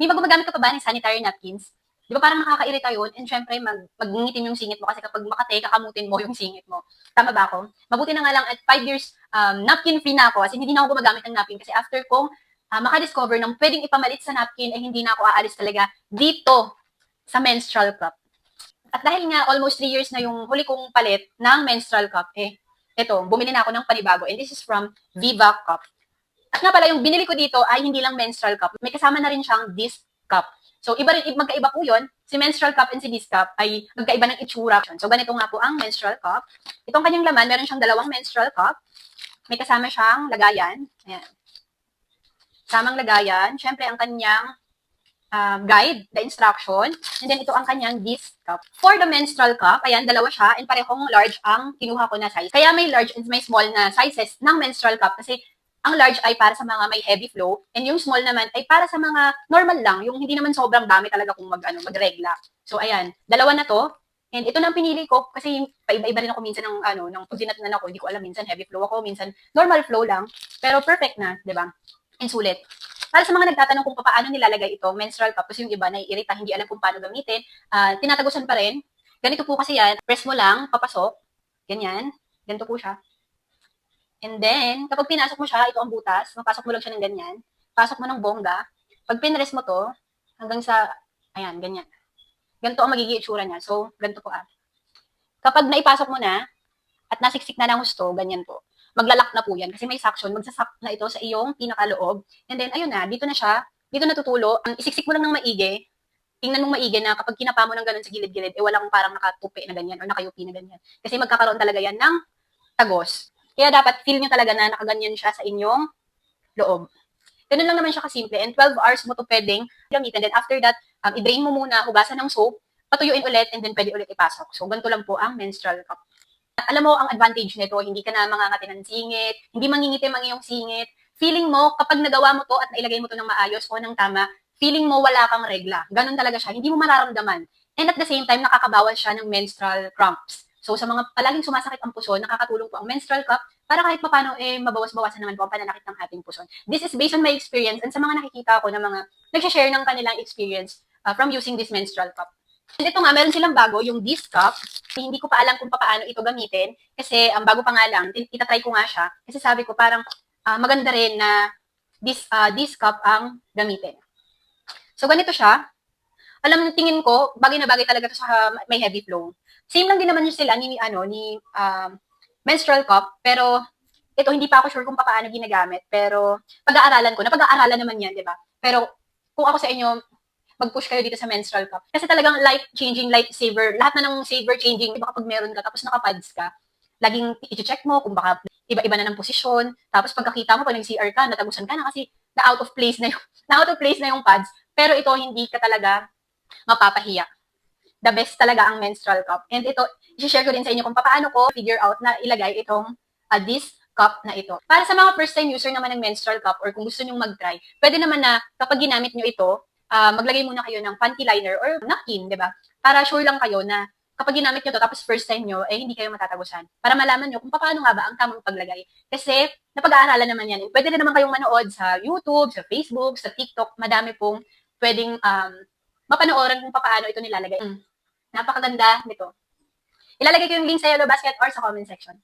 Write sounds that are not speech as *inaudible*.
Di ba gumagamit ka pa ba ng sanitary napkins? Di ba parang nakakairita yun? And syempre, mag, magngitim yung singit mo kasi kapag makate, kakamutin mo yung singit mo. Tama ba ako? Mabuti na nga lang at 5 years um, napkin-free na ako. As in, hindi na ako gumagamit ng napkin kasi after kong uh, makadiscover ng pwedeng ipamalit sa napkin, ay hindi na ako aalis talaga dito sa menstrual cup. At dahil nga almost 3 years na yung huli kong palit ng menstrual cup, eh, eto, bumili na ako ng panibago. And this is from Viva Cup. Nga pala, yung binili ko dito ay hindi lang menstrual cup. May kasama na rin siyang disc cup. So, iba rin, magkaiba po yun. Si menstrual cup and si disc cup ay magkaiba ng itsura. So, ganito nga po ang menstrual cup. Itong kanyang laman, meron siyang dalawang menstrual cup. May kasama siyang lagayan. Ayan. Samang lagayan. Siyempre, ang kanyang um, guide, the instruction. And then, ito ang kanyang disc cup. For the menstrual cup, ayan, dalawa siya. And parehong large ang kinuha ko na size. Kaya may large and may small na sizes ng menstrual cup. Kasi ang large ay para sa mga may heavy flow, and yung small naman ay para sa mga normal lang, yung hindi naman sobrang dami talaga kung mag, ano, magregla. So, ayan, dalawa na to. And ito na ang pinili ko kasi paiba-iba rin ako minsan ng ano, ng pag dinatnan ako, hindi ko alam minsan heavy flow ako, minsan normal flow lang. Pero perfect na, 'di ba? And sulit. Para sa mga nagtatanong kung paano nilalagay ito, menstrual cup, kasi yung iba naiirita, hindi alam kung paano gamitin, uh, tinatagusan pa rin. Ganito po kasi yan, press mo lang, papasok, ganyan, ganito po siya. And then, kapag pinasok mo siya, ito ang butas, mapasok mo lang siya ng ganyan, pasok mo ng bongga, pag pinrest mo to, hanggang sa, ayan, ganyan. Ganito ang magiging itsura niya. So, ganito po ah. Kapag naipasok mo na, at nasiksik na ng gusto, ganyan po. Maglalak na po yan. Kasi may suction, magsasak na ito sa iyong pinakaloob. And then, ayun na, dito na siya, dito natutulo. Ang isiksik mo lang ng maigi, tingnan mong maigi na kapag kinapa mo ng ganun sa gilid-gilid, eh walang parang nakatupi na ganyan or nakayupi na ganyan. Kasi magkakaroon talaga yan ng tagos. Kaya dapat feel nyo talaga na nakaganyan siya sa inyong loob. Ganun lang naman siya kasimple. And 12 hours mo to pwedeng gamitin. Then after that, um, i-drain mo muna, hugasan ng soap, patuyuin ulit, and then pwede ulit ipasok. So, ganito lang po ang menstrual cup. At alam mo, ang advantage nito, hindi ka na mangangati ng singit, hindi mangingitim ang iyong singit. Feeling mo, kapag nagawa mo to at nailagay mo to ng maayos o ng tama, feeling mo wala kang regla. Ganun talaga siya. Hindi mo mararamdaman. And at the same time, nakakabawal siya ng menstrual cramps. So sa mga palaging sumasakit ang puso, nakakatulong po ang menstrual cup para kahit paano eh mabawas-bawasan naman po ang pananakit ng ating puso. This is based on my experience and sa mga nakikita ko na mga nag-share ng kanilang experience uh, from using this menstrual cup. And ito nga, meron silang bago, yung disc cup. Hindi ko pa alam kung paano ito gamitin kasi ang um, bago pa nga lang, itatry ko nga siya kasi sabi ko parang uh, maganda rin na this, uh, disc cup ang gamitin. So ganito siya. Alam, tingin ko, bagay na bagay talaga sa may heavy flow. Same lang din naman yung sila ni, ano, ni um, menstrual cup, pero ito hindi pa ako sure kung paano ginagamit, pero pag-aaralan ko, na pag-aaralan naman yan, di ba? Pero kung ako sa inyo, mag-push kayo dito sa menstrual cup. Kasi talagang life-changing, life-saver, lahat na ng saver-changing, di ba kapag meron ka, tapos nakapads ka, laging i-check mo kung baka iba-iba na ng posisyon, tapos pagkakita mo, pag nag-CR ka, natagusan ka na kasi na out of place na yung, *laughs* na out of place na yung pads, pero ito hindi ka talaga mapapahiya the best talaga ang menstrual cup. And ito, i-share ko din sa inyo kung paano ko figure out na ilagay itong uh, this cup na ito. Para sa mga first time user naman ng menstrual cup or kung gusto nyong mag-try, pwede naman na kapag ginamit nyo ito, uh, maglagay muna kayo ng panty liner or napkin, di ba? Para sure lang kayo na kapag ginamit nyo to tapos first time nyo, eh hindi kayo matatagusan. Para malaman nyo kung paano nga ba ang tamang paglagay. Kasi napag-aaralan naman yan. Pwede na naman kayong manood sa YouTube, sa Facebook, sa TikTok. Madami pong pwedeng um, mapanooran kung paano ito nilalagay. Mm. Napakaganda nito. Ilalagay ko yung link sa Yellow Basket or sa comment section.